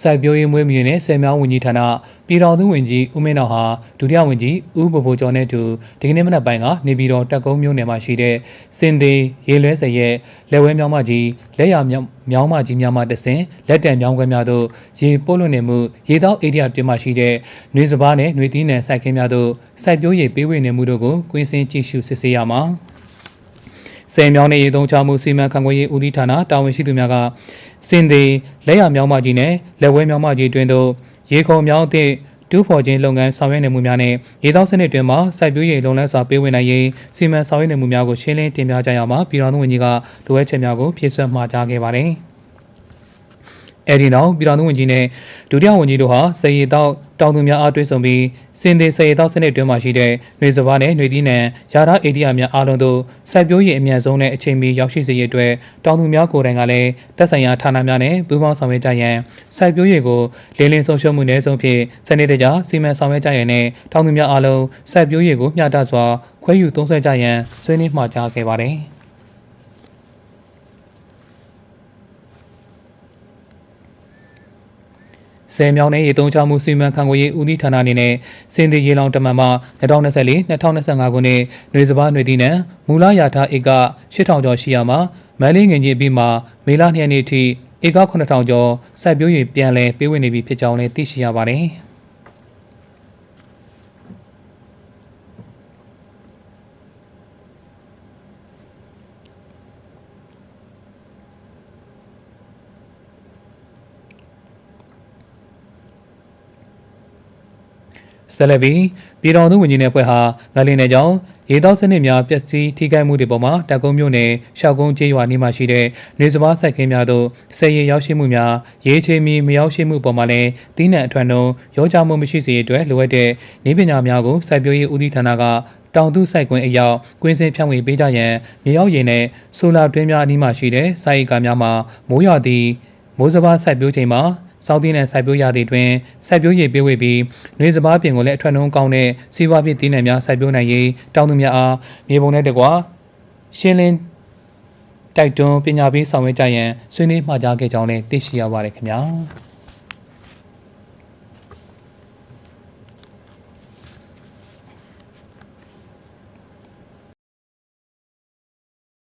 စိုက်ပျိုးရေးမွေးမြူရေးနဲ့ဆယ်မြောင်းဝန်ကြီးဌာနပြည်တော်သူဝန်ကြီးဦးမင်းတော်ဟာဒုတိယဝန်ကြီးဦးဘိုဘိုကျော်နဲ့အတူဒီကနေ့မနက်ပိုင်းကနေပြည်တော်တက်ကုန်းမြို့နယ်မှာရှိတဲ့စင်သေးရေလွဲစရဲ့လက်ဝဲမြောင်းမကြီးလက်ရမြောင်းမြောင်းမကြီးများမှတဆင်လက်တံမြောင်းခွဲများတို့ရေပို့လွှင့်နေမှုရေတောက်ဧရိယာတွင်မှရှိတဲ့နှွေစပားနဲ့နှွေသီးနယ်စိုက်ခင်းများတို့စိုက်ပျိုးရေးပေးဝေနေမှုတို့ကိုကွင်းစင်းကြည့်ရှုစစ်ဆေးရမှာ စင်မြောင်းနေရေသုံးချမှုစီမံခန့်ခွဲရေးဦးစီးဌာနတာဝန်ရှိသူများကစင်သေးလက်ရမြောင်းမကြီးနဲ့လက်ဝဲမြောင်းမကြီးတွင်သို့ရေခုံမြောင်းအသည့်တူးဖော်ခြင်းလုပ်ငန်းဆောင်ရွက်နေမှုများနဲ့ရေတောက်စနစ်တွင်မှစိုက်ပျိုးရေးလုပ်ငန်းစာပေးဝင်နိုင်ရေးစီမံဆောင်ရွက်နေမှုများကိုရှင်းလင်းတင်ပြကြရမှာပြည်တော်သူဝန်ကြီးကလိုအပ်ချက်များကိုဖြည့်စွက်မှာကြားခဲ့ပါတယ်။အဲဒီနောက်ပြည်တော်သူဝန်ကြီးနဲ့ဒုတိယဝန်ကြီးတို့ဟာစည်ရီတောက် တောင်သူများအားတွေ့ဆုံပြီးစင်သေးစည်ရီတောက်စနစ်တွင်းမှာရှိတဲ့ຫນွေစဘာနဲ့ຫນွေတီးနံယာရအေဒီယာများအားလုံးတို့စိုက်ပျိုးရေးအမြန်ဆုံးနဲ့အချိန်မီရောက်ရှိစေရတဲ့အတွက်တောင်သူများကိုယ်တိုင်ကလည်းသက်ဆိုင်ရာဌာနများနဲ့ပူးပေါင်းဆောင်ရွက်ကြရန်စိုက်ပျိုးရေးကိုလင်းလင်းဆုံးရှုံးမှုနည်းဆုံးဖြင့်စနစ်တကျစီမံဆောင်ရွက်ကြရန်နဲ့တောင်သူများအားလုံးစိုက်ပျိုးရေးကိုမျှတစွာခွဲယူသုံးစွဲကြရန်ဆွေးနွေးမှာကြားခဲ့ပါတယ်။ ဆယ်မြောင်နဲ့ရေသုံးချမှုစီမံခန့်ခွဲရေးဦးစီးဌာနအနေနဲ့စင်တီရေလောင်တမန်မှ2024 2025ခုနှစ်နှွေစပါးနှွေသီးနှံမူလရာထဧက8000ကျော်ရှိရာမှာမန်းလေးငင်ကြီးပြီးမှမေလ2ရက်နေ့ထိဧက9000ကျော်စိုက်ပျိုးရေးပြန်လည်ပေးဝင်နေပြီဖြစ်ကြောင်းလည်းသိရှိရပါတယ်။ ဆက်လက်ပြီးပြည်တော်သူဝန်ကြီးနယ်ဖွဲ့ဟာငလင်းနယ်ကြောင့်ရေတောက်စနစ်များပျက်စီးထိခိုက်မှုတွေပေါ်မှာတက်ကုန်းမြို့နယ်ရှောက်ကုန်းကျေးရွာနီးမှရှိတဲ့နေစပါးစိုက်ခင်းများသို့ဆယ်ရည်ရောက်ရှိမှုများရေချေမီမရောက်ရှိမှုပေါ်မှာလည်းတီးနှံအထွန်းနှုံရောကြမှုမရှိစေရတဲ့လိုအပ်တဲ့နေပညာများကိုစိုက်ပျိုးရေးဦးစီးဌာနကတောင်သူစိုက်ကွင်းအရောက်ကွင်းစင်ဖြန့်ဝေပေးကြရန်မြေရောက်ရည်နဲ့ဆိုလာတွင်းများအနီးမှရှိတဲ့စိုက်ဧကများမှာမိုးရွာသည့်မိုးစပါးစိုက်ပျိုးချိန်မှာ စောင်းသီးနဲ့စိုက်ပျိုးရသည့်တွင်စိုက်ပျိုးရေးပေးဝေပြီးနှွေစပါးပြင်ကိုလည်းအထွတ်နှုံးကောင်းတဲ့စီးပွားဖြစ်သီးနှံများစိုက်ပျိုးနိုင်ရေးတောင်သူများအားမြေပုံနဲ့တကွရှင်းလင်းတိုက်တွန်းပညာပေးဆောင်ရွက်ကြရန်ဆွေးနွေးမှာကြားခဲ့ကြောင်းလည်းသိရှိရပါတယ်ခင်ဗျာ။